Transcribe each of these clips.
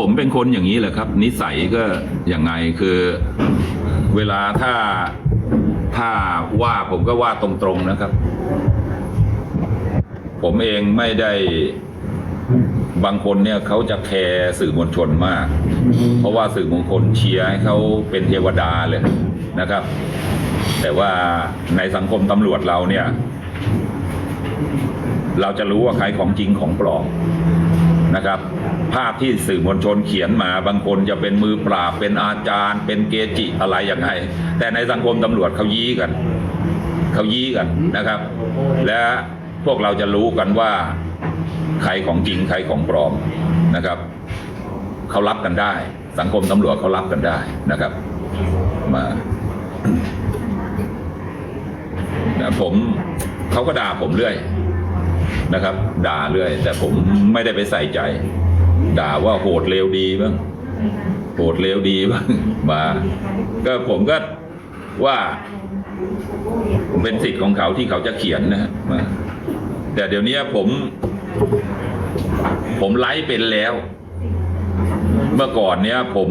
ผมเป็นคนอย่างนี้แหละครับ นิสัยก็อย่างไงคือเวลาถ้าถ้าว่าผมก็ว่าตรงๆนะครับ ผมเองไม่ได้บางคนเนี่ยเขาจะแคร์สื่อมวลชนมาก เพราะว่าสื่อมวลชนเชียร์ให้เขาเป็นเทวดาเลยนะครับ แต่ว่าในสังคมตำรวจเราเนี่ย เราจะรู้ว่าใครของจริงของปลอม นะครับ ภาพที่สื่อมวลชนเขียนมาบางคนจะเป็นมือปราบเป็นอาจารย์ เป็นเกจิอะไรอย่างไรแต่ในสังคมตำรวจเขายี้กันเขายี้กันนะครับ และพวกเราจะรู้กันว่าใครของจริงใครของปลอมนะครับเขารับกันได้ สังคมตำรวจเขารับกันได้นะครับ มาผมเขาก็ด่าผมเรื่อย นะครับ ด่าเรื่อย แต่ผมไม่ได้ไปใส่ใจ ด่าว่าโหดเลวดีบ้างโหดเลวดีบ้างมา ก็ผมก็ว่า เป็นสิทธิ์ของเขาที่เขาจะเขียนนะฮะมาแต่เดี๋ยวนี้ผม ผมไลฟ์เป็นแล้ว เมื่อก่อนเนี้ยผม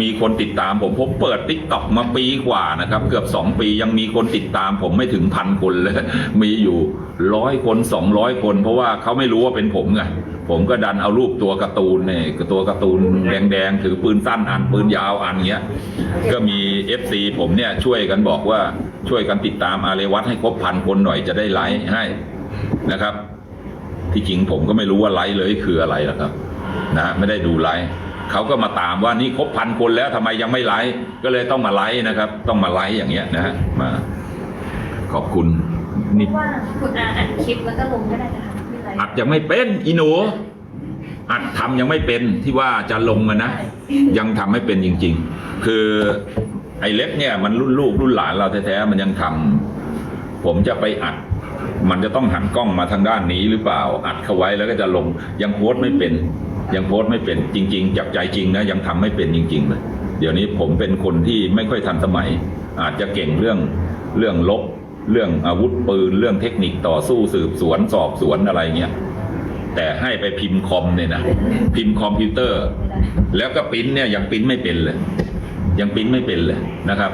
มีคนติดตามผมผมเปิดติ๊กต็อกมาปีกว่านะครับ เกือบสองปียังมีคนติดตาม ผมไม่ถึงพันคนเลย มีอยู่ร้อยคนสองร้อยคน เพราะว่าเขาไม่รู้ว่าเป็นผมไงผมก็ดันเอารูปตัวการ์ตูนเนี่ยตัวการ์ตูนแดงๆถือปืนสั้นอันปืนยาวอันเงี้ย ก็มีเอฟซีผมเนี่ยช่วยกันบอกว่าช่วยกันติดตามอาเรวัตให้ครบพันคนหน่อยจะได้ไลค์ให้นะครับ ที่จริงผมก็ไม่รู้ว่าไลค์เลยคืออะไรหรอกครับ นะไม่ได้ดูไลค์ เขาก็มาตามว่านี่ครบพันคนแล้วทำไมยังไม่ไลค์ก็เลยต้องมาไลค์นะครับ ต้องมาไลค์อย่างเงี้ยนะฮะมาขอบคุณนี่ว่าคุณอาอัดคลิปแล้วก็ลงก็ได้นะคะไม่เป็นไรอัดยังไม่เป็นอีหนูอัดทำยังไม่เป็นที่ว่าจะลงอะนะ ยังทำไม่เป็นจริง ๆ คือไอ้เล็กเนี่ยมันรุ่นลูกรุ่นหลานเราแท้ๆมันยังทำผมจะไปอัด มันจะต้องหันกล้องมาทางด้านนี้หรือเปล่า อัดเข้าไว้แล้วก็จะลงยังโพสต์ไม่เป็น ยังโพสต์ไม่เป็นจริง ๆ จากใจจริงนะยังทำไม่เป็นจริงๆเลยเดี๋ยวนี้ผมเป็นคนที่ไม่ค่อยทันสมัย อาจจะเก่งเรื่องเรื่องลบ เรื่องอาวุธปืน เรื่องเทคนิคต่อสู้สืบสวนสอบสวนอะไรเงี้ยแต่ให้ไปพิมพ์คอมเนี่ยนะพิมพ์คอมพิวเตอร์ แล้วก็ปริ้นเนี่ยยังปริ้นไม่เป็นเลย ยังปริ้นไม่เป็นเลยนะครับ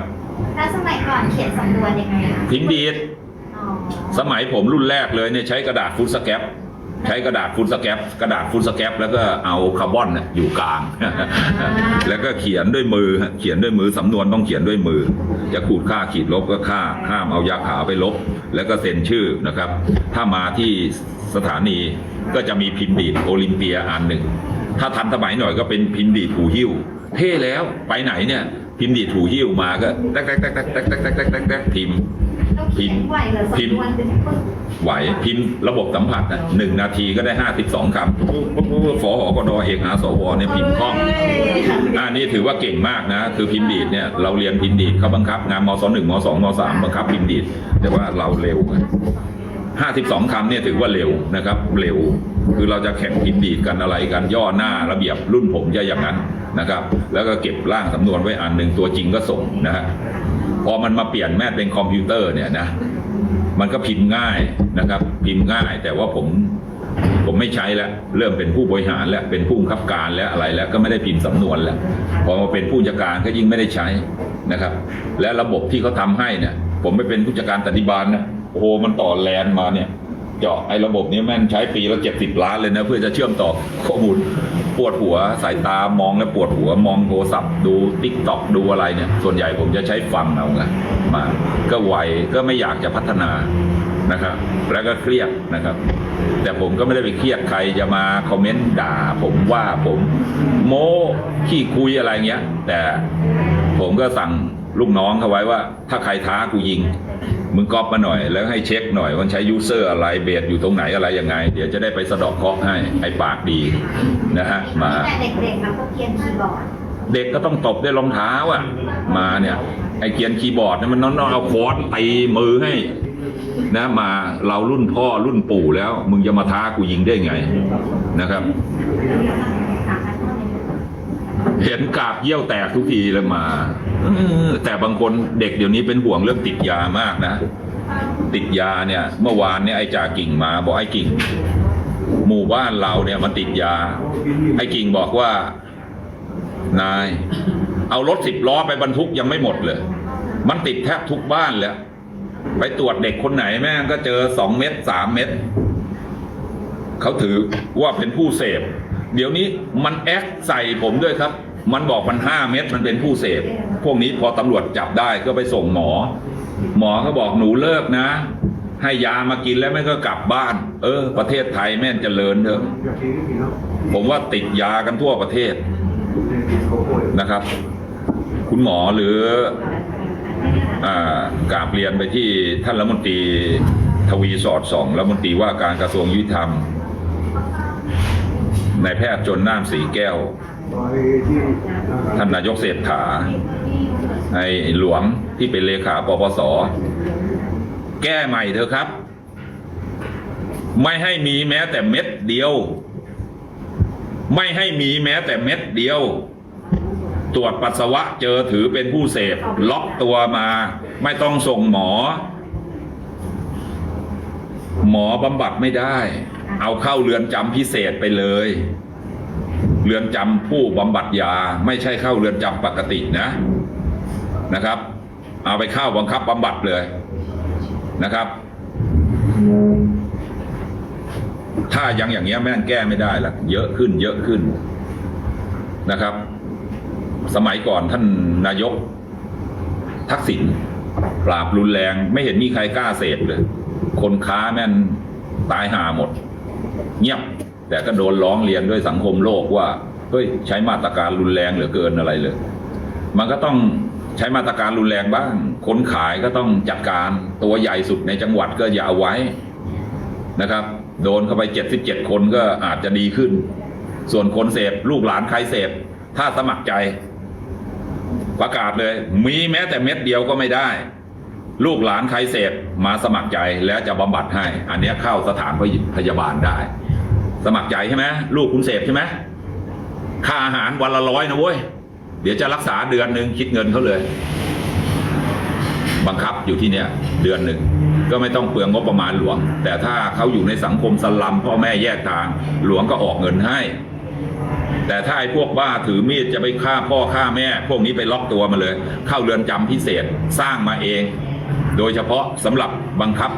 แล้วสมัยก่อนเขียนสำนวนยังไงคะพิมพ์ดีดอ๋อสมัยผมรุ่นแรกเลยเนี่ยใช้กระดาษฟุตสแคป ใช้กระดาษฟุตสแกปกระดาษฟุตสแกปแล้วก็เอาคาร์บอนเนี่ยอยู่กลาง แล้วก็เขียนด้วยมือเขียนด้วยมือสำนวนต้องเขียนด้วยมือ จะขูดค่าขีดลบก็ค่าห้ามเอายาขาวไปลบ แล้วก็เซ็นชื่อนะครับ ถ้ามาที่สถานีก็จะมีพิมพ์ดีดโอลิมเปียอันหนึ่ง ถ้าทันสมัยหน่อยก็เป็นพิมพ์ดีดหูหิ้ว เท่แล้วไปไหนเนี่ยพิมพ์ดีถูหิ้วมาก็แตกแตกแตกแตกแตกแตกแตกพิมพ์ พิมพ์ต้องเขียนไหวเหรอพิมพ์สำนวนเป็นปึ้งไหวพิมพ์ระบบสัมผัสนะหนึ่งนาทีก็ได้ห้าสิบสองคำปุ๊บปุ๊บปุ๊บฟอหอกดอเอกหาสวเนี่ยพิมพ์คล่องอ่านี่ถือว่าเก่งมากนะ คือพิมพ์ดีดเนี่ยเราเรียนพิมพ์ดีดเขาบังคับงานมศหนึ่งมสองมสามบังคับพิมพ์ดีดแต่ว่าเราเร็วห้าสิบสองคำเนี่ยถือว่าเร็วนะครับ เร็ว คือเราจะแข่งพิมพ์ดีดกันอะไรกันย่อหน้าระเบียบรุ่นผมจะอย่างนั้นนะครับ แล้วก็เก็บร่างสำนวนไว้อันหนึ่งตัวจริงก็ส่งนะฮะ พอมันมาเปลี่ยนแม่เป็นคอมพิวเตอร์เนี่ยนะ มันก็พิมพ์ง่ายนะครับ พิมพ์ง่าย แต่ว่าผมผมไม่ใช้แล้ว เริ่มเป็นผู้บริหารแล้วเป็นผู้บังคับการแล้วอะไรแล้วก็ไม่ได้พิมพ์สำนวนแล้วพอมาเป็นผู้จัดการก็ยิ่งไม่ได้ใช้นะครับ และระบบที่เขาทำให้เนี่ย ผมไปเป็นผู้จัดการตัติบาลนะโอ้โหมันต่อแลนมาเนี่ย เจาะไอ้ระบบนี้แม่งใช้ปีละเจ็ดสิบล้านเลยนะ เพื่อจะเชื่อมต่อข้อมูล ปวดหัวสายตามองแล้วปวดหัวมองโทรศัพท์ดูติ๊กต็อกดูอะไรเนี่ย ส่วนใหญ่ผมจะใช้ฟังเอาไงมาก็ไวก็ไม่อยากจะพัฒนานะครับ แล้วก็เครียดนะครับ แต่ผมก็ไม่ได้ไปเครียดใครจะมาคอมเมนต์ด่า ผมว่าผมโม้ขี้คุยอะไรเงี้ย แต่ผมก็สั่ง ลูกน้องเขาไว้ว่า ถ้าใครท้ากูยิง มึงก๊อปมาหน่อย แล้วให้เช็คหน่อยว่าใช้ยูเซอร์อะไรเบสอยู่ตรงไหนอะไรยังไง เดี๋ยวจะได้ไปสะเดอกเคราะห์ให้ไอ้ปากดีนะฮะมาแต่เด็กๆเราก็เขียนคีย์บอร์ดเด็กก็ต้องตบด้วยรองเท้าอะ มาเนี่ยไอ้เกียนคีย์บอร์ดเนี่ยมันน้องๆเอาคอร์สตีมือให้นะมาเรารุ่นพ่อรุ่นปู่แล้ว มึงจะมาท้ากูยิงได้ไงนะครับ เห็นกาบเยี่ยวแตกทุกทีเลยมาแต่บางคนเด็กเดี๋ยวนี้เป็นห่วงเรื่องติดยามากนะ ติดยาเนี่ย เมื่อวานเนี่ยไอ้จ่ากิ่งมาบอกไอ้กิ่ง หมู่บ้านเราเนี่ยมันติดยา ไอ้กิ่งบอกว่า นาย เอารถสิบล้อไปบรรทุกยังไม่หมดเลย มันติดแทบทุกบ้านแล้วไปตรวจเด็กคนไหนแม่งก็เจอสองเม็ดสามเม็ดเขาถือว่าเป็นผู้เสพ เดี๋ยวนี้มันแอคใส่ผมด้วยครับ มันบอกมันห้าเม็ดมันเป็นผู้เสพพวกนี้พอตำรวจจับได้ก็ไปส่งหมอ หมอก็บอกหนูเลิกนะ ให้ยามากินแล้วแม่งก็กลับบ้าน เออ ประเทศไทยแม่งเจริญเถอะผมว่าติดยากันทั่วประเทศนะครับ คุณหมอหรืออ่ากราบเรียนไปที่ท่านรัฐมนตรีทวีสอดส่องรัฐมนตรีว่าการกระทรวงยุติธรรม นายแพทย์จนน้ำสีแก้ว ท่านนายกเศรษฐาไอ้หลวงที่เป็นเลขาปปส แก้ใหม่เถอะครับ ไม่ให้มีแม้แต่เม็ดเดียว ไม่ให้มีแม้แต่เม็ดเดียว ตรวจปัสสาวะเจอถือเป็นผู้เสพล็อกตัวมา ไม่ต้องส่งหมอ หมอบำบัดไม่ได้ เอาเข้าเรือนจำพิเศษไปเลย เรือนจำผู้บำบัดยาไม่ใช่เข้าเรือนจำปกตินะนะครับ เอาไปเข้าบังคับบำบัดเลยนะครับ ถ้ายังอย่างเงี้ยแม่งแก้ไม่ได้ละเยอะขึ้น เยอะขึ้นนะครับ สมัยก่อนท่านนายก ทักษิณปราบรุนแรง ไม่เห็นมีใครกล้าเสพเลย คนค้าแม่นตายห่าหมด เงียบ แต่ก็โดนร้องเรียนด้วยสังคมโลกว่าเฮ้ยใช้มาตรการรุนแรงเหลือเกินอะไรเลย มันก็ต้องใช้มาตรการรุนแรงบ้าง คนขายก็ต้องจัดการตัวใหญ่สุดในจังหวัดก็อย่าเอาไว้นะครับ โดนเข้าไปเจ็ดสิบเจ็ดคนก็อาจจะดีขึ้น ส่วนคนเสพลูกหลานใครเสพถ้าสมัครใจ ประกาศเลย มีแม้แต่เม็ดเดียวก็ไม่ได้ ลูกหลานใครเสพมาสมัครใจแล้วจะบำบัดให้ อันนี้เข้าสถานพยาบาลได้ สมัครใจใช่ไหมลูกคุณเสพใช่ไหมค่าอาหารวันละร้อยนะเว้ยเดี๋ยวจะรักษาเดือนหนึ่งคิดเงินเขาเลย บังคับอยู่ที่เนี้ยเดือนหนึ่งก็ไม่ต้องเปลืองงบประมาณหลวง แต่ถ้าเขาอยู่ในสังคมสลัมพ่อแม่แยกทางหลวงก็ออกเงินให้ แต่ถ้าไอ้พวกบ้าถือมีดจะไปฆ่าพ่อฆ่าแม่ พวกนี้ไปล็อกตัวมาเลย เข้าเรือนจำพิเศษสร้างมาเอง โดยเฉพาะสำหรับบังคับ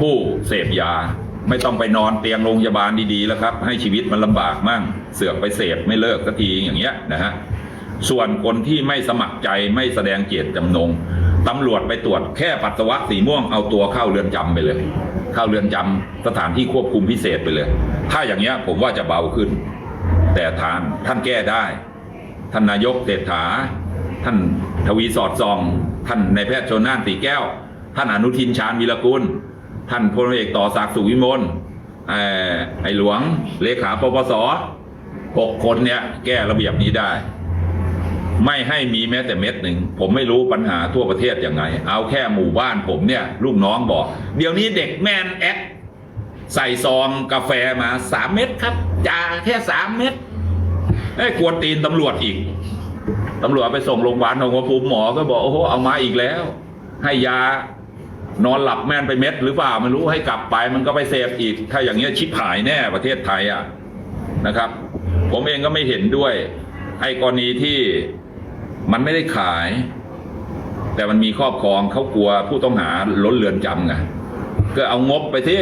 ผู้เสพยาไม่ต้องไปนอนเตียงโรงพยาบาลดีๆแล้วครับ ให้ชีวิตมันลำบากมั่ง เสือกไปเสพไม่เลิกสักทีอย่างเงี้ยนะฮะส่วนคนที่ไม่สมัครใจไม่แสดงเจตจำนงตำรวจไปตรวจแค่ปัสสาวะสีม่วงเอาตัวเข้าเรือนจำไปเลย เข้าเรือนจำสถานที่ควบคุมพิเศษไปเลย ถ้าอย่างเงี้ยผมว่าจะเบาขึ้น แต่ทานท่านแก้ได้ ท่านนายกเศรษฐา ท่านทวีสอดส่อง ท่านนายแพทย์ชนน่านสีแก้ว ท่านอนุทินชาญวีรกุล ท่านพลเอกต่อศักดิ์สุวิมลไอ้หลวงเลขาปปสหกคนเนี่ยแก้ระเบียบนี้ได้ ไม่ให้มีแม้แต่เม็ดหนึ่ง ผมไม่รู้ปัญหาทั่วประเทศยังไง เอาแค่หมู่บ้านผมเนี่ยลูกน้องบอก เดี๋ยวนี้เด็กแมนแอดใส่ซองกาแฟมาสามเม็ดครับจ่าแค่สามเม็ดไอ้กวนตีนตำรวจอีก ตำรวจไปส่งโรงพยาบาลหนองบัวภูมิหมอก็บอกโอ้โหเอามาอีกแล้ว ให้ยานอนหลับแม่นไปเม็ดหรือเปล่าไม่รู้ให้กลับไปมันก็ไปเสพอีก ถ้าอย่างเงี้ยชิบหายแน่ประเทศไทยอะนะครับ ผมเองก็ไม่เห็นด้วยไอ้กรณีที่มันไม่ได้ขาย แต่มันมีครอบครองเขากลัวผู้ต้องหาล้นเรือนจำไงก็เอางบไปที่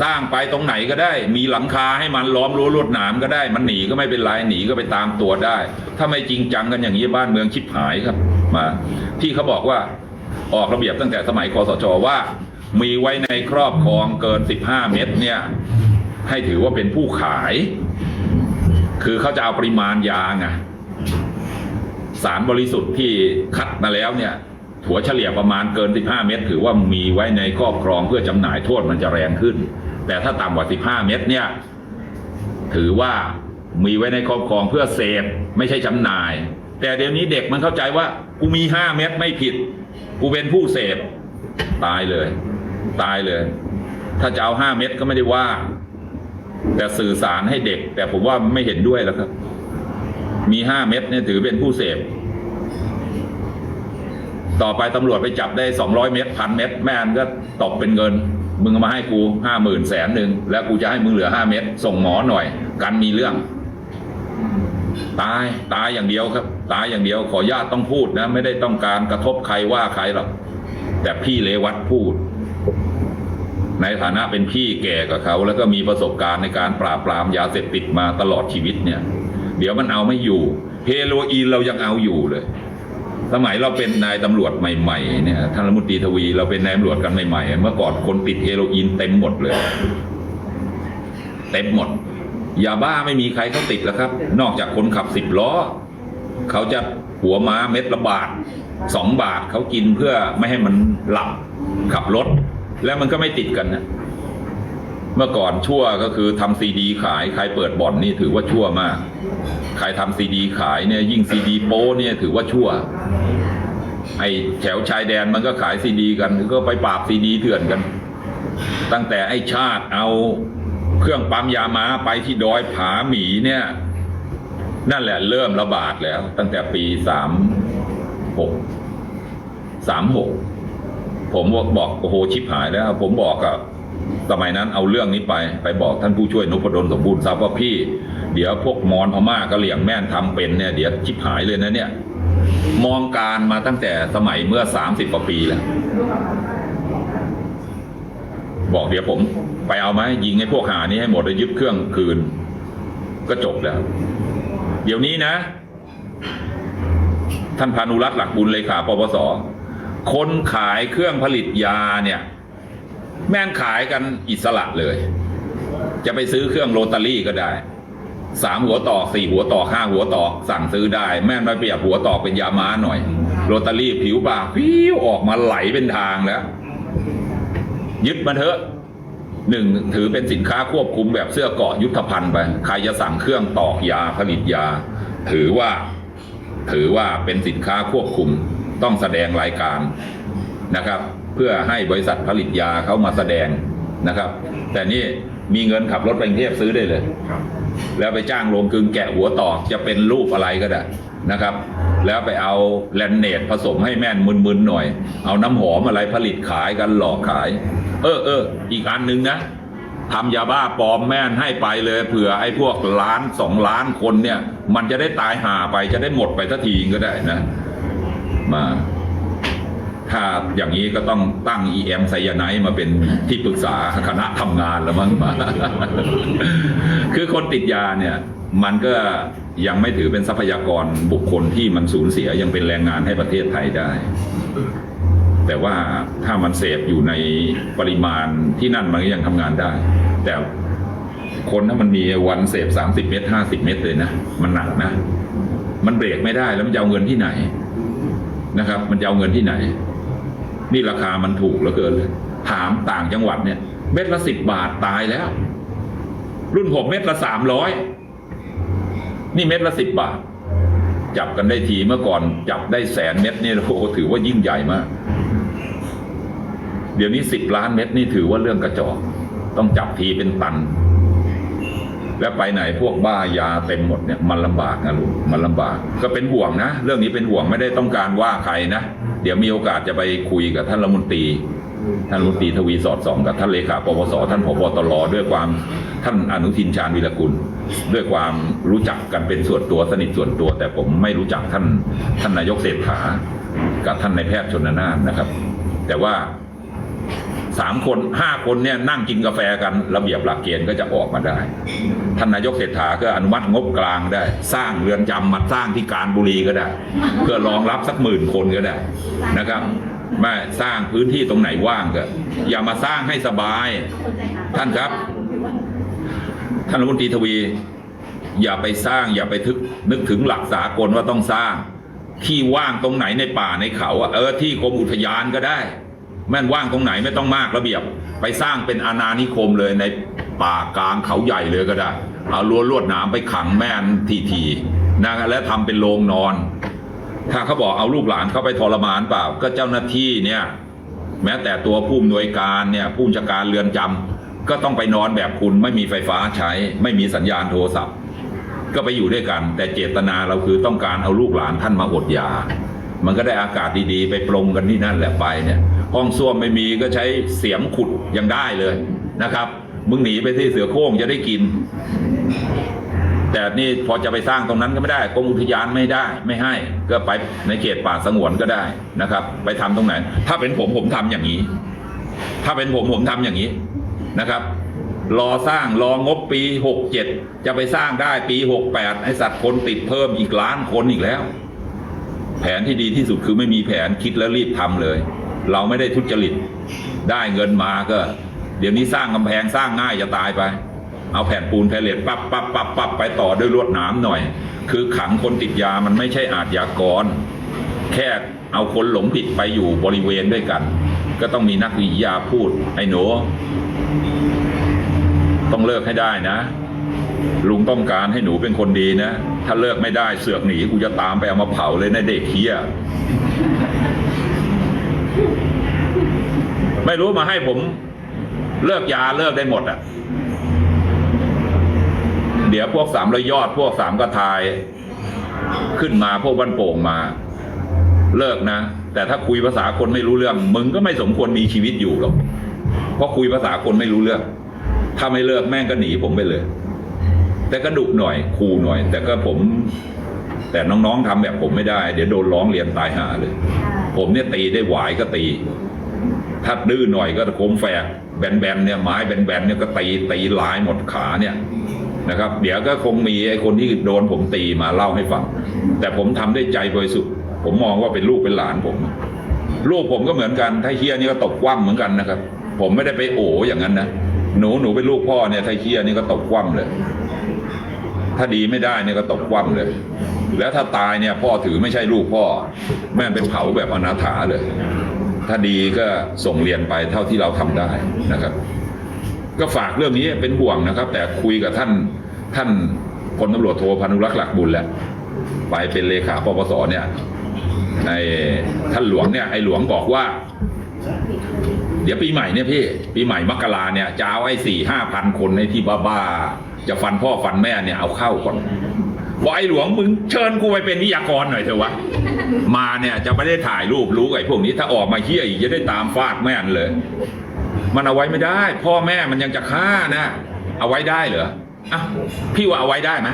สร้างไปตรงไหนก็ได้ มีหลังคาให้มันล้อมรั้วลวดหนามก็ได้ มันหนีก็ไม่เป็นไรหนีก็ไปตามตัวได้ ถ้าไม่จริงจังกันอย่างนี้บ้านเมืองชิบหายครับมาที่เขาบอกว่าออกระเบียบตั้งแต่สมัยคอสชว่า มีไว้ในครอบครองเกิน 15 เม็ดเนี่ย ให้ถือว่าเป็นผู้ขาย คือเขาจะเอาปริมาณยาไงสารบริสุทธิ์ที่คัดมาแล้วเนี่ยถัวเฉลี่ยประมาณเกิน 15 เม็ดถือว่ามีไว้ในครอบครองเพื่อจำหน่ายโทษมันจะแรงขึ้น แต่ถ้าต่ำกว่า 15 เม็ดเนี่ย ถือว่ามีไว้ในครอบครองเพื่อเสพไม่ใช่จำหน่าย แต่เดี๋ยวนี้เด็กมันเข้าใจว่า กูมี 5 เม็ดไม่ผิด กูเป็นผู้เสพตายเลย ตายเลย ถ้าจะเอา5เม็ดก็ไม่ได้ว่า แต่สื่อสารให้เด็ก แต่ผมว่าไม่เห็นด้วยแล้วครับ มีห้าเม็ดเนี่ยถือเป็นผู้เสพต่อไปตำรวจไปจับได้สองร้อยเม็ดพันเม็ดแม่นก็ตกเป็นเงิน มึงเอามาให้กูห้าหมื่นแสนหนึ่งแล้วกูจะให้มึงเหลือห้าเม็ดส่งหมอหน่อย กันมีเรื่อง ตายตายอย่างเดียวครับ ตายอย่างเดียวขอญาตต้องพูดนะ ไม่ได้ต้องการกระทบใครว่าใครหรอกแต่พี่เลวัตพูด ในฐานะเป็นพี่แก่กับเขา แล้วก็มีประสบการณ์ในการปราบปรามยาเสพติดมาตลอดชีวิตเนี่ย เดี๋ยวมันเอาไม่อยู่เฮโรอีนเรายังเอาอยู่เลย สมัยเราเป็นนายตำรวจใหม่ๆเนี่ยท่านรัฐมนตรีทวีเราเป็นนายตำรวจกันใหม่ๆ เมื่อก่อนคนติดเฮโรอีนเต็มหมดเลย เต็มหมดยาบ้าไม่มีใครเขาติดแล้วครับ นอกจากคนขับสิบล้อเขาจะหัวม้าเม็ดละบาทสองบาทเขากินเพื่อไม่ให้มันหลับขับรถ แล้วมันก็ไม่ติดกันนะ มื่อก่อนชั่วก็คือทำซีดีขายใครเปิดบ่อนนี่ถือว่าชั่วมาก ใครทำซีดีขายเนี่ยยิ่งซีดีโป้เนี่ยถือว่าชั่ว ไอ้แถวชายแดนมันก็ขายซีดีกันก็ไปปราบซีดีเถื่อนกัน ตั้งแต่ไอ้ชาติเอาเครื่องปั๊มยาม้าไปที่ดอยผาหมีเนี่ย นั่นแหละเริ่มระบาดแล้ว ตั้งแต่ปีสามหกสามหกผมบอกโอ้โหชิบหายแล้ว ผมบอกกับ สมัยนั้นเอาเรื่องนี้ไปไปบอกท่านผู้ช่วยนุพดลสมบูรณ์ทรัพย์ว่าพี่ เดี๋ยวพวกมอญพม่ากะเหลี่ยงแม่นทำเป็นเนี่ยเดี๋ยวชิบหายเลยนะเนี่ย มองการมาตั้งแต่สมัยเมื่อสามสิบกว่าปีแล้วบอกเดี๋ยวผม ไปเอาไหมยิงให้พวกหานี้ให้หมดแล้วยึดเครื่องคืน ก็จบแล้ว เดี๋ยวนี้นะ ท่านพานุรัตน์หลักบุญเลขาปปสคนขายเครื่องผลิตยาเนี่ย แม่นขายกันอิสระเลย จะไปซื้อเครื่องโรตารี่ก็ได้สามหัวตอกสี่หัวตอกห้าหัวตอกสั่งซื้อได้ แม่นไปเปรียบหัวตอกเป็นยาม้าหน่อย โรตารี่ผิวปากผิวออกมาไหลเป็นทางแล้ว ยึดมาเถอะหนึ่งถือเป็นสินค้าควบคุมแบบเสื้อเกาะยุทธภัณฑ์ไปใครจะสั่งเครื่องตอกยาผลิตยา ถือว่า ถือว่าเป็นสินค้าควบคุมต้องแสดงรายการนะครับ พื่อให้บริษัทผลิตยาเขามาแสดงนะครับ แต่นี่มีเงินขับรถไปกรุงเทพซื้อได้เลย แล้วไปจ้างโรงกลึงแกะหัวตอกจะเป็นรูปอะไรก็ได้นะครับ แล้วไปเอาแลนเนตผสมให้แม่นมึนๆหน่อย เอาน้ำหอมอะไรผลิตขายกันหลอกขาย เออเอออีกอันหนึ่งนะทำยาบ้าปลอมแม่นให้ไปเลยเผื่อไอ้พวกล้านสองล้านคนเนี่ย มันจะได้ตายห่าไปจะได้หมดไปทันทีก็ได้นะ มา ถ้าอย่างนี้ก็ต้องตั้ง EM ไซยาไนมาเป็นที่ปรึกษาคณะทำงานแล้วมั้งมา คือคนติดยาเนี่ย มันก็ยังไม่ถือเป็นทรัพยากรบุคคลที่มันสูญเสียยังเป็นแรงงานให้ประเทศไทยได้ แต่ว่าถ้ามันเสพอยู่ในปริมาณที่นั่นมันก็ยังทำงานได้ แต่คนถ้ามันมีวันเสพสามสิบเมตรห้าสิบเมตรเลยนะ มันหนักนะ มันเบรกไม่ได้แล้วมันจะเอาเงินที่ไหนนะครับ มันจะเอาเงินที่ไหน นี่ราคามันถูกเหลือเกินเลยถามต่างจังหวัดเนี่ย เม็ดละสิบบาทตายแล้ว รุ่นผมเม็ดละสามร้อยนี่เม็ดละสิบบาท จับกันได้ทีเมื่อก่อน จับได้แสนเม็ดนี่โอ้โหถือว่ายิ่งใหญ่มาก เดี๋ยวนี้สิบล้านเม็ดนี่ถือว่าเรื่องกระจอกต้องจับทีเป็นตัน แล้วไปไหนพวกบ้ายาเต็มหมดเนี่ยมันลำบากนะลูกมันลำบาก ก็เป็นห่วงนะ เรื่องนี้เป็นห่วงไม่ได้ต้องการว่าใครนะ เดี๋ยวมีโอกาสจะไปคุยกับท่านรัฐมนตรี ท่านรัฐมนตรีทวีสอดส่องกับท่านเลขาปปสท่านผบตรด้วยความท่านอนุทินชาญวิรกุล ด้วยความรู้จักกันเป็นส่วนตัวสนิทส่วนตัว แต่ผมไม่รู้จักท่านท่านนายกเศรษฐา กับท่านนายแพทย์ชนน่านนะครับ แต่ว่า สามคนห้าคนเนี่ยนั่งกินกาแฟกันระเบียบหลักเกณฑ์ก็จะออกมาได้ ท่านนายกเศรษฐาก็อนุมัติงบกลางได้ สร้างเรือนจำมาสร้างที่การบุรีก็ได้ เพื่อรองรับสักหมื่นคนก็ได้นะครับไม่สร้างพื้นที่ตรงไหนว่างก็อย่ามาสร้างให้สบาย ท่านครับ ท่านรัฐมนตรีทวี อย่าไปสร้างอย่าไปทึกนึกถึงหลักสากลว่าต้องสร้าง ที่ว่างตรงไหนในป่าในเขาเออที่กรมอุทยานก็ได้ แม่นว่างตรงไหนไม่ต้องมากระเบียบ ไปสร้างเป็นอาณานิคมเลยในป่ากลางเขาใหญ่เลยก็ได้ เอาลวดลวดหนามไปขังแม่นทีๆนะแล้วทำเป็นโรงนอน ถ้าเขาบอกเอาลูกหลานเข้าไปทรมานเปล่า ก็เจ้าหน้าที่เนี่ยแม้แต่ตัวผู้อำนวยการเนี่ยผู้บัญชการเรือนจำก็ต้องไปนอนแบบคุณไม่มีไฟฟ้าใช้ ไม่มีสัญญาณโทรศัพท์ ก็ไปอยู่ด้วยกัน แต่เจตนาเราคือต้องการเอาลูกหลานท่านมาอดยา มันก็ได้อากาศดีๆ ไปปรงกันที่นั่นแหละไปเนี่ยห้องส้วมไม่มีก็ใช้เสียมขุดยังได้เลยนะครับ มึงหนีไปที่เสือโคร่งจะได้กิน แต่นี่พอจะไปสร้างตรงนั้นก็ไม่ได้กรมอุทยานไม่ได้ไม่ให้ ก็ไปในเขตป่าสงวนก็ได้นะครับ ไปทำตรงไหน ถ้าเป็นผมผมทำอย่างนี้ ถ้าเป็นผมผมทำอย่างนี้นะครับรอสร้างรองบปีหกเจ็ดจะไปสร้างได้ปีหกแปดไอสัตว์คนติดเพิ่มอีกล้านคนอีกแล้ว แผนที่ดีที่สุดคือไม่มีแผนคิดแล้วรีบทำเลย เราไม่ได้ทุจริต ได้เงินมาก็ เดี๋ยวนี้สร้างกำแพงสร้างง่ายจะตายไป เอาแผ่นปูนแผ่เหล็กปั๊บปั๊บปั๊บปั๊บไปต่อด้วยลวดหนามหน่อย คือขังคนติดยามันไม่ใช่อาชญากร แค่เอาคนหลงผิดไปอยู่บริเวณด้วยกัน ก็ต้องมีนักวิทยาพูดไอ้หนูต้องเลิกให้ได้นะ ลุงต้องการให้หนูเป็นคนดีนะ ถ้าเลิกไม่ได้เสือกหนีกูจะตามไปเอามาเผาเลยนะเด็กเฮียไม่รู้มาให้ผม เลิกยาเลิกได้หมดอะ เดี๋ยวพวกสามระยอดพวกสามกระทาย ขึ้นมาพวกบ้านโป่งมา เลิกนะ แต่ถ้าคุยภาษาคนไม่รู้เรื่อง มึงก็ไม่สมควรมีชีวิตอยู่หรอกเพราะคุยภาษาคนไม่รู้เรื่อง ถ้าไม่เลิกแม่งก็หนีผมไปเลย แต่ก็ดุหน่อยคูหน่อย แต่ก็ผม แต่น้องๆทำแบบผมไม่ได้ เดี๋ยวโดนร้องเรียนตายหาเลย ผมเนี่ยตีได้หวายก็ตี ถ้าดื้อหน่อยก็โคมแฝกแบนๆเนี่ยไม้แบนๆเนี่ยก็ตีตีลายหมดขาเนี่ยนะครับ เดี๋ยวก็คงมีไอ้คนที่โดนผมตีมาเล่าให้ฟัง แต่ผมทำด้วยใจบริสุทธิ์ผมมองว่าเป็นลูกเป็นหลานผม ลูกผมก็เหมือนกัน ถ้าเฮียนี่ก็ตกคว่ำเหมือนกันนะครับ ผมไม่ได้ไปโอ๋อย่างนั้นนะหนูหนูเป็นลูกพ่อเนี่ยถ้าเฮียนี่ก็ตกคว่ำเลย ถ้าดีไม่ได้เนี่ยก็ตกคว่ำเลย แล้วถ้าตายเนี่ยพ่อถือไม่ใช่ลูกพ่อ แม่เป็นเผาแบบอนาถาเลย ถ้าดีก็ส่งเรียนไปเท่าที่เราทำได้นะครับ ก็ฝากเรื่องนี้เป็นห่วงนะครับ แต่คุยกับท่านท่านพลตำรวจโทพานุรักษ์หลักบุญแหละไปเป็นเลขาปปสเนี่ยไอ้ท่านหลวงเนี่ยไอ้หลวงบอกว่า เดี๋ยวปีใหม่เนี่ยพี่ ปีใหม่มกราเนี่ยจะเอาไอ้สี่ห้าพันคนในที่บ้าๆ จะฟันพ่อฟันแม่เนี่ยเอาเข้าก่อนบอกไอ้หลวงมึงเชิญกูไปเป็นวิทยากรหน่อยเถอะวะ มาเนี่ยจะไม่ได้ถ่ายรูปรู้กับไอ้พวกนี้ถ้าออกมาเฮี้ยอีกจะได้ตามฟาดแม่นเลย มันเอาไว้ไม่ได้ พ่อแม่มันยังจะฆ่านะ เอาไว้ได้เหรออะพี่ว่าเอาไว้ได้ไหม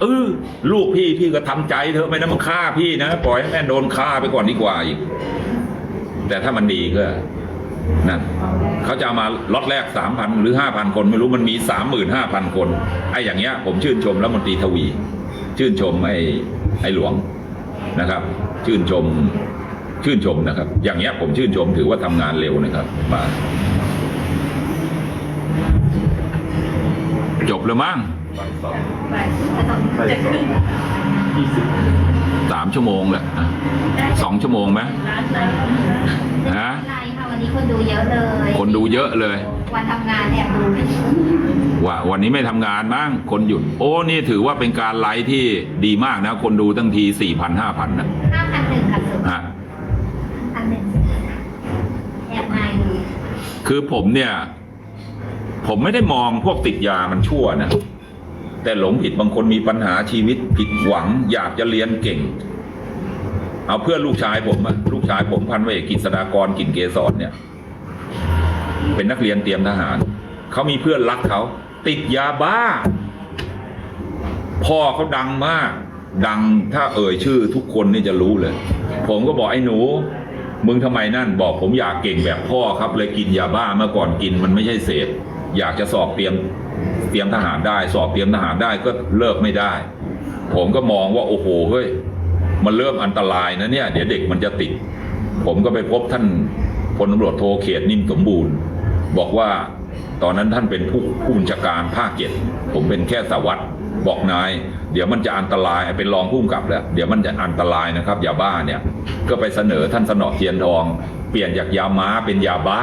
เออลูกพี่พี่ก็ทำใจเถอะไม่นั้นมันฆ่าพี่นะ ปล่อยให้แม่โดนฆ่าไปก่อนดีกว่าอีก แต่ถ้ามันดีก็ นั่นเขาจะามาล็อตแรกสามพันหรือห้าพันคนไม่รู้มันมีสามหมื่นห้าพันคนไอ้อย่างเงี้ยผมชื่นชมแล้วมนตรีทวี ชื่นชมไอ้ไอ้หลวงนะครับ ชื่นชมชื่นชมนะครับ อย่างเงี้ยผมชื่นชมถือว่าทำงานเร็วนะครับมาจบแล้วมั้งสามชั่วโมงแหละสองชั่วโมงไหมฮะ น์ค่ะวันนี้คนดูเยอะเลย คนดูเยอะเลย วันทำงานแอบดูไม่ถึงว่าวันนี้ไม่ทำงานมั้งคนหยุด โอ้ นี่ถือว่าเป็นการไลฟ์ที่ดีมากนะ คนดูตั้งทีสี่พันห้าพันนะห้าพันหนึ่งค่ะสุดฮะพันหนึ่งแอบนายดูคือผมเนี่ย ผมไม่ได้มองพวกติดยามันชั่วนะ แต่หลงผิดบางคนมีปัญหาชีวิตผิดหวัง อยากจะเรียนเก่ง เอาเพื่อนลูกชายผมอะลูกชายผมพันเวกกิษดากรกินเกษรเนี่ย เป็นนักเรียนเตรียมทหารเขามีเพื่อนรักเขาติดยาบ้า พ่อเขาดังมาก ดังถ้าเอ่ยชื่อทุกคนนี่จะรู้เลย ผมก็บอกไอ้หนูมึงทำไมนั่นบอกผมอยากเก่งแบบพ่อครับ เลยกินยาบ้าเมื่อก่อนกินมันไม่ใช่เสพอยากจะสอบเตรียมเตรียมทหารได้ สอบเตรียมทหารได้ก็เลิกไม่ได้ ผมก็มองว่าโอ้โหเฮ้ย มันเริ่มอันตรายนะเนี่ย เดี๋ยวเด็กมันจะติด ผมก็ไปพบท่านพลตำรวจโทเขตนิ่มสมบูรณ์ บอกว่าตอนนั้นท่านเป็นผู้ผู้บัญชาการภาคเจ็ดผมเป็นแค่สวัตรบอกนาย เดี๋ยวมันจะอันตรายเป็นรองผู้กำกับแล้วเดี๋ยวมันจะอันตรายนะครับยาบ้าเนี่ย ก็ไปเสนอท่านสนอเทียนทอง เปลี่ยนจากยาม้าเป็นยาบ้า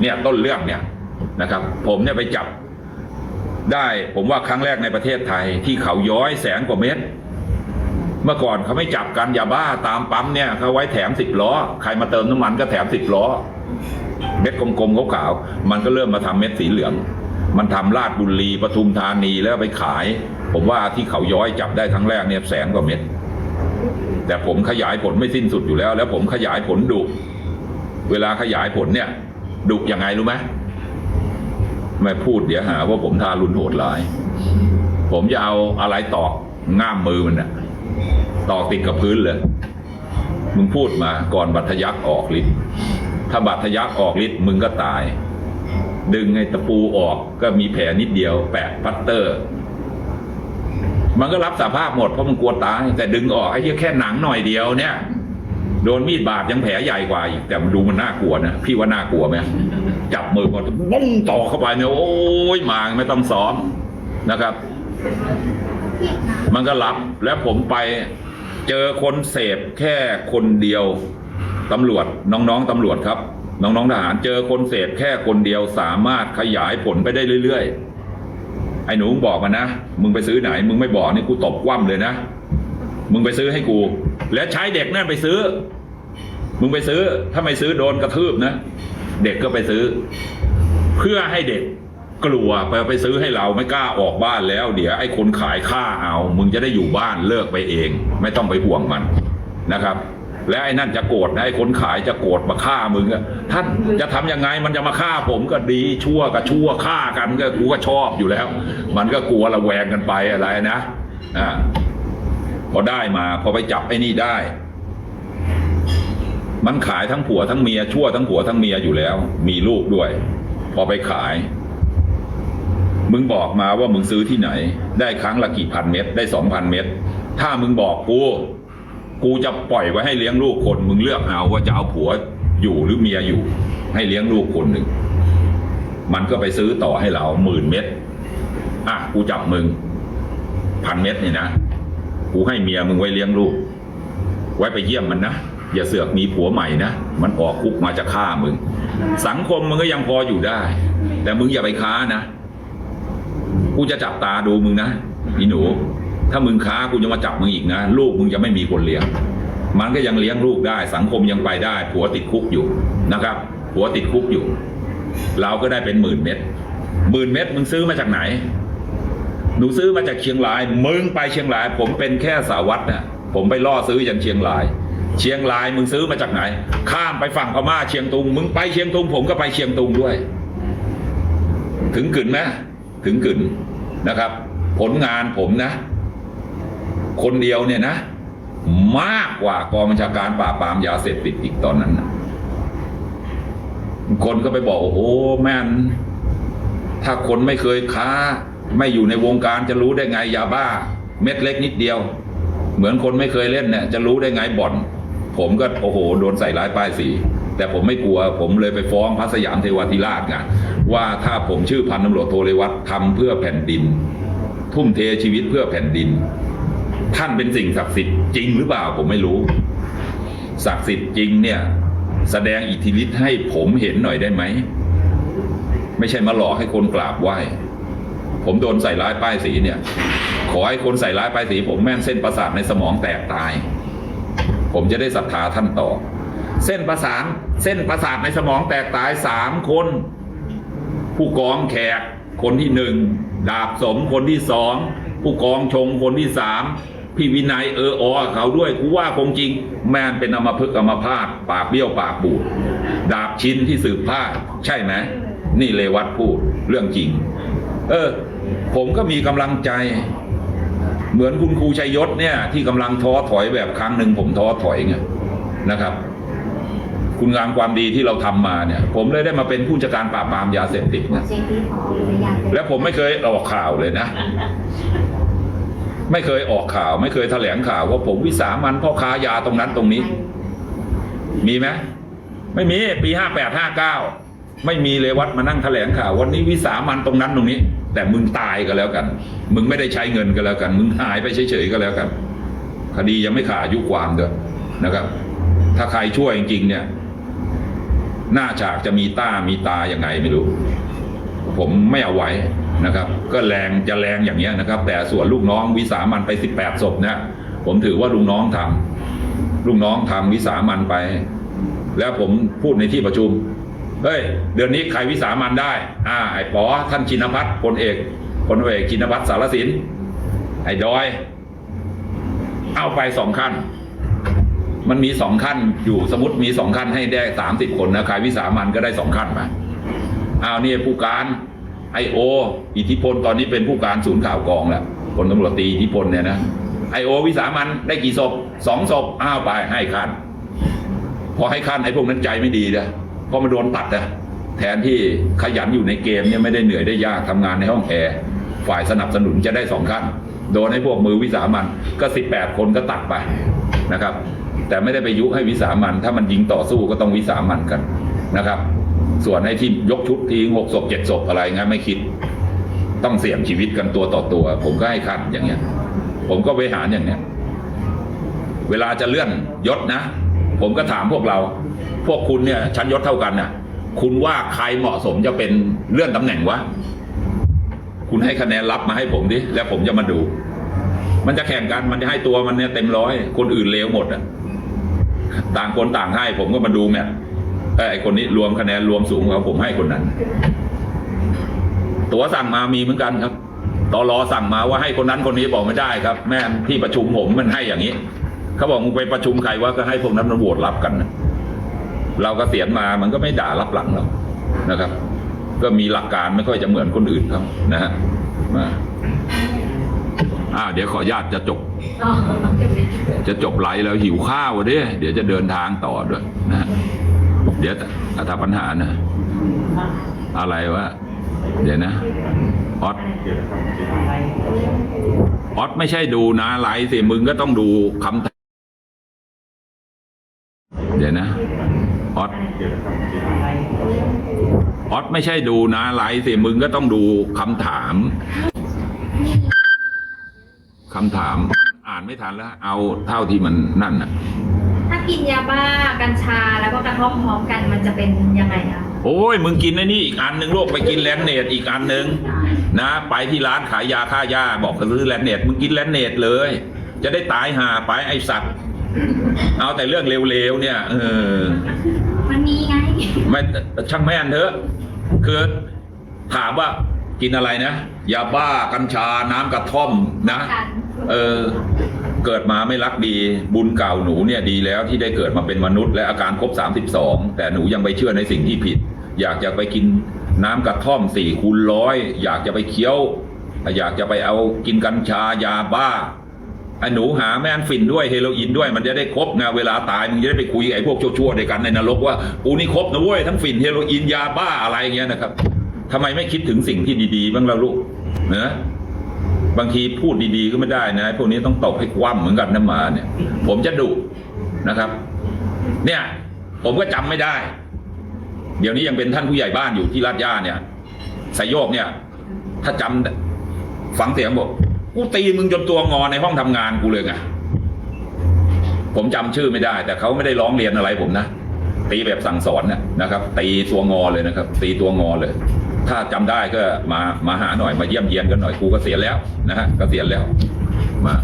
เนี่ยต้นเรื่องเนี่ยนะครับ ผมเนี่ยไปจับได้ผมว่าครั้งแรกในประเทศไทยที่เขาย้อยแสนกว่าเม็ดเมื่อก่อนเขาไม่จับกันยาบ้าตามปั๊มเนี่ยเขาไว้แถมสิบล้อ ใครมาเติมน้ำมันก็แถมสิบล้อ เม็ดกลมๆขาวๆมันก็เริ่มมาทำเม็ดสีเหลือง มันทำลาดบุรีปทุมธานีแล้วไปขาย ผมว่าที่เขาย้อยจับได้ครั้งแรกเนี่ยแสนกว่าเม็ดแต่ผมขยายผลไม่สิ้นสุดอยู่แล้ว แล้วผมขยายผลดุเวลาขยายผลเนี่ย ดุยังไงรู้ไหมไม่พูดเดี๋ยวหาว่าผมทารุณโหดร้าย ผมจะเอาอะไรตอกง่ามมือมันน่ะ ตอกติดกับพื้นเลยมึงพูดมาก่อนบัตรทะยักออกฤทธิ์ถ้าบัตรทะยักออกฤทธิ์มึงก็ตาย ดึงไอ้ตะปูออกก็มีแผลนิดเดียว แปะพัตเตอร์ มันก็รับสาภาพหมดเพราะมันกลัวตาย แต่ดึงออกไอ้ที่แค่หนังหน่อยเดียวเนี่ยโดนมีดบาดยังแผลใหญ่กว่าอีก แต่มันดูมันน่ากลัวนะพี่ว่าน่ากลัวไหมจับมือมันบ้องต่อเข้าไปเนี่ยโอ้ยมางไม่ต้องซ้อมนะครับ มันก็รับแล้วผมไปเจอคนเสพแค่คนเดียวตำรวจน้องๆตำรวจครับ น้องๆทหารเจอคนเสพแค่คนเดียวสามารถขยายผลไปได้เรื่อยๆ ไอ้หนูมึงบอกมานะ มึงไปซื้อไหน มึงไม่บอกนี่กูตบคว่ำเลยนะ มึงไปซื้อให้กู แล้วใช้เด็กนั่นไปซื้อ มึงไปซื้อ ถ้าไม่ซื้อโดนกระทืบนะ เด็กก็ไปซื้อ เพื่อให้เด็ก กลัวไปไปซื้อให้เราไม่กล้าออกบ้านแล้ว เดี๋ยวไอ้คนขายฆ่าเอา มึงจะได้อยู่บ้านเลิกไปเอง ไม่ต้องไปห่วงมันนะครับ และไอ้นั่นจะโกรธนะไอ้คนขายจะโกรธมาฆ่ามึงอะท่านจะทำยังไงมันจะมาฆ่าผมก็ดีชั่วกับชั่วฆ่ากันก็กูก็ชอบอยู่แล้ว มันก็กลัวระแวงกันไปอะไรนะอ่าพอได้มาพอไปจับไอ้นี่ได้ มันขายทั้งผัวทั้งเมียชั่วทั้งผัวทั้งเมียอยู่แล้ว มีลูกด้วย พอไปขาย มึงบอกมาว่ามึงซื้อที่ไหน ได้ครั้งละกี่พันเม็ดได้สองพันเม็ดถ้ามึงบอกกู กูจะปล่อยไว้ให้เลี้ยงลูกคน มึงเลือกเอาว่าจะเอาผัวอยู่หรือเมียอยู่ ให้เลี้ยงลูกคนหนึ่ง มันก็ไปซื้อต่อให้เราหมื่นเม็ดอะกูจับมึงพันเม็ดนี่นะกูให้เมียมึงไว้เลี้ยงลูก ไว้ไปเยี่ยมมันนะอย่าเสือกมีผัวใหม่นะ มันออกคุกมาจะฆ่ามึง สังคมมึงก็ยังพออยู่ได้ แต่มึงอย่าไปค้านะ กูจะจับตาดูมึงนะอีหนู ถ้ามึงค้ากูจะมาจับมึงอีกนะลูกมึงจะไม่มีคนเลี้ยง มันก็ยังเลี้ยงลูกได้ สังคมยังไปได้ ผัวติดคุกอยู่นะครับ ผัวติดคุกอยู่ เราก็ได้เป็นหมื่นเม็ดหมื่นเม็ดมึงซื้อมาจากไหน หนูซื้อมาจากเชียงราย มึงไปเชียงราย ผมเป็นแค่สาวัตรนะผมไปล่อซื้ออย่างเชียงราย เชียงรายมึงซื้อมาจากไหน ข้ามไปฝั่งพม่าเชียงตุง มึงไปเชียงตุง ผมก็ไปเชียงตุงด้วย ถึงกึ่นไหมถึงกึ่น นะครับ ผลงานผมนะ คนเดียวเนี่ยนะ มากกว่ากองบัญชาการปราบปรามยาเสพติดอีกตอนนั้นนะคนก็ไปบอกโอ้โหแม่น ถ้าคนไม่เคยค้า ไม่อยู่ในวงการจะรู้ได้ไงยาบ้า เม็ดเล็กนิดเดียว เหมือนคนไม่เคยเล่นเนี่ยจะรู้ได้ไงบ่อน ผมก็โอ้โห โดนใส่ร้ายป้ายสี แต่ผมไม่กลัวผมเลยไปฟ้องพระสยามเทวาธิราชไงว่าถ้าผมชื่อพันตำรวจโทเรวัตทำเพื่อแผ่นดิน ทุ่มเทชีวิตเพื่อแผ่นดิน ท่านเป็นสิ่งศักดิ์สิทธิ์จริงหรือเปล่าผมไม่รู้ ศักดิ์สิทธิ์จริงเนี่ยแสดงอิทธิฤทธิ์ให้ผมเห็นหน่อยได้ไหม ไม่ใช่มาหลอกให้คนกราบไหว้ ผมโดนใส่ร้ายป้ายสีเนี่ย ขอให้คนใส่ร้ายป้ายสี ผมแม่นเส้นประสาทในสมองแตกตาย ผมจะได้ศรัทธาท่านต่อ เส้นประสาน เส้นประสาทในสมองแตกตายสามคน ผู้กองแขกคนที่หนึ่งดาบสมคนที่สองผู้กองชงคนที่สามพี่วินัยเออออเขาด้วยกูว่าคงจริง แม่นเป็นอมพึกอมพาตปากเบี้ยวปากบูด ดาบชิ้นที่สืบพาใช่ไหมนี่เลวัตพูดเรื่องจริง เออ ผมก็มีกำลังใจ เหมือนคุณครูชัยยศเนี่ย ที่กำลังท้อถอยแบบครั้งหนึ่งผมท้อถอยไงนะครับ คุณงามความดีที่เราทำมาเนี่ย ผมเลยได้มาเป็นผู้จัดการปราบปรามยาเสพติดนะเจพีพอหรือยังและผมไม่เคยออกข่าวเลยนะ ไม่เคยออกข่าว ไม่เคยแถลงข่าวว่าผมวิสามันพ่อค้ายาตรงนั้นตรงนี้ มีไหมไม่มีปีห้าแปดห้าเก้าไม่มีเลยวัดมานั่งแถลงข่าว วันนี้วิสามันตรงนั้นตรงนี้ แต่มึงตายก็แล้วกัน มึงไม่ได้ใช้เงินก็แล้วกัน มึงหายไปเฉยๆก็แล้วกัน คดียังไม่ขาดอายุความด้วยนะครับ ถ้าใครช่วยจริงๆเนี่ย หน้าฉากจะมีต้ามีตาอย่างไงไม่รู้ ผมไม่เอาไว้นะครับ ก็แรงจะแรงอย่างเงี้ยนะครับ แต่ส่วนลูกน้องวิสามันไปสิบแปดศพนะผมถือว่าลูกน้องทำลูกน้องทำวิสามันไป แล้วผมพูดในที่ประชุมเฮ้ยเดือนนี้ใครวิสามันได้ อ่าไอ้ปอท่านชินพัฒน์พลเอกพลเอกชินพัฒน์สารสินไอ้ดอย เอาไปสองขั้น มันมีสองขั้นอยู่สมมติมีสองขั้นให้ได้สามสิบคนนะใครวิสามันก็ได้สองขั้นไปอ้าวนี่ผู้การไอโอ อิทธิพลตอนนี้เป็นผู้การศูนย์ข่าวกองแล้วพลตำรวจตีอิทธิพลเนี่ยนะไอโอวิสามันได้กี่ศพสองศพอ้าวไปให้ขั้นพอให้ขั้นไอพวกนั้นใจไม่ดีนะเพราะมันโดนตัดนะแทนที่ขยันอยู่ในเกมเนี่ยไม่ได้เหนื่อยได้ยากทำงานในห้องแอร์ฝ่ายสนับสนุนจะได้สองขั้นโดนให้พวกมือวิสามันก็สิบแปดคนก็ตัดไปนะครับ แต่ไม่ได้ไปยุให้วิสามันถ้ามันยิงต่อสู้ก็ต้องวิสามันกันนะครับ ส่วนไอ้ที่ยกชุดทิ้งหกศพเจ็ดศพอะไรงั้นไม่คิด ต้องเสี่ยงชีวิตกันตัวต่อตัว ผมก็ให้ขั้นอย่างเงี้ย ผมก็บริหารอย่างเนี้ย เวลาจะเลื่อนยศนะ ผมก็ถามพวกเรา พวกคุณเนี่ยชั้นยศเท่ากันน่ะ คุณว่าใครเหมาะสมจะเป็นเลื่อนตำแหน่งวะคุณให้คะแนนรับมาให้ผมดิแล้วผมจะมาดู มันจะแข่งกันมันจะให้ตัวมันเนี่ยเต็มร้อย คนอื่นเลวหมดอะ ต่างคนต่างให้ ผมก็มาดูแมทเอ้ยไอคนนี้รวมคะแนนรวมสูงกว่าผมให้คนนั้น ตัวสั่งมามีเหมือนกันครับตอรอสั่งมาว่าให้คนนั้นคนนี้บอกไม่ได้ครับ แม่ที่ประชุมผมมันให้อย่างนี้เขาบอกมึงไปประชุมใครว่าก็ให้พวกนั้นมันโหวตรับกันนะเราก็เสียนมามันก็ไม่ด่ารับหลังเรานะครับ ก็มีหลักการไม่ค่อยจะเหมือนคนอื่นเขานะฮะมา อ่า เดี๋ยวขออนุญาตจะจบอ๋อจะจบไลฟ์แล้วหิวข้าวเด้เดี๋ยวจะเดินทางต่อด้วยนะฮะเดี๋ยวถ้าปัญหานะอะไรวะเดี๋ยวนะออสออสไม่ใช่ดูนะไลฟ์สิมึงก็ต้องดูคำถามเดี๋ยวนะออสออสไม่ใช่ดูนะไลฟ์สิมึงก็ต้องดูคำถาม คำถามมันอ่านไม่ทันแล้ว เอาเท่าที่มันนั่นน่ะ ถ้ากินยาบ้ากัญชาแล้วก็กระท่อมพร้อมกันมันจะเป็นยังไงคะโอ้ยมึงกินไอ้นี่อีกอันหนึ่งลูกไปกินแลนเนตอีกอันหนึ่งนะ ไปที่ร้านขายยาฆ่าหญ้าบอกจะซื้อแลนเนตมึงกินแลนเนตเลย จะได้ตายห่าไปไอสัตว์ เอาแต่เรื่องเร็วๆเนี่ยเออมันมีไงไม่ช่างแม่นเถอะคือถามว่า กินอะไรนะยาบ้ากัญชาน้ำกระท่อมนะกันเออเกิดมาไม่รักดีบุญเก่าหนูเนี่ยดีแล้วที่ได้เกิดมาเป็นมนุษย์และอาการครบ 32 แต่หนูยังไปเชื่อในสิ่งที่ผิด อยากจะไปกินน้ำกระท่อมสี่คูณร้อยอยากจะไปเคี้ยว อยากจะไปเอากินกัญชายาบ้าไอ้หนูหาแม่นฟินด้วยเฮโรอีนด้วยมันจะได้ครบไงเวลาตายมึงจะได้ไปคุยกับไอ้พวกชั่วๆด้วยกันในนรกว่ากูนี่ครบนะเว้ยทั้งฟินเฮโรอีนยาบ้าอะไรอย่างเงี้ยนะครับ ทำไมไม่คิดถึงสิ่งที่ดีๆ บ้างล่ะลูกเนะบางทีพูดดีๆก็ไม่ได้นะพวกนี้ต้องตบให้คว่ำเหมือนกันนะมาเนี่ย ผมจะดุนะครับ เนี่ย ผมก็จำไม่ได้ เดี๋ยวนี้ยังเป็นท่านผู้ใหญ่บ้านอยู่ที่ลาดย่าเนี่ยสายโยกเนี่ย ถ้าจำฟังเสียงบอกกูตีมึงจนตัวงอในห้องทำงานกูเลยไงผมจำชื่อไม่ได้ แต่เขาไม่ได้ร้องเรียนอะไรผมนะตีแบบสั่งสอนนะนะครับ ตีตัวงอเลยนะครับ ตีตัวงอเลย ถ้าจำได้ก็มามาหาหน่อยมาเยี่ยมเยียนกันหน่อยครูเสียแล้วนะฮะก็เสียแล้ว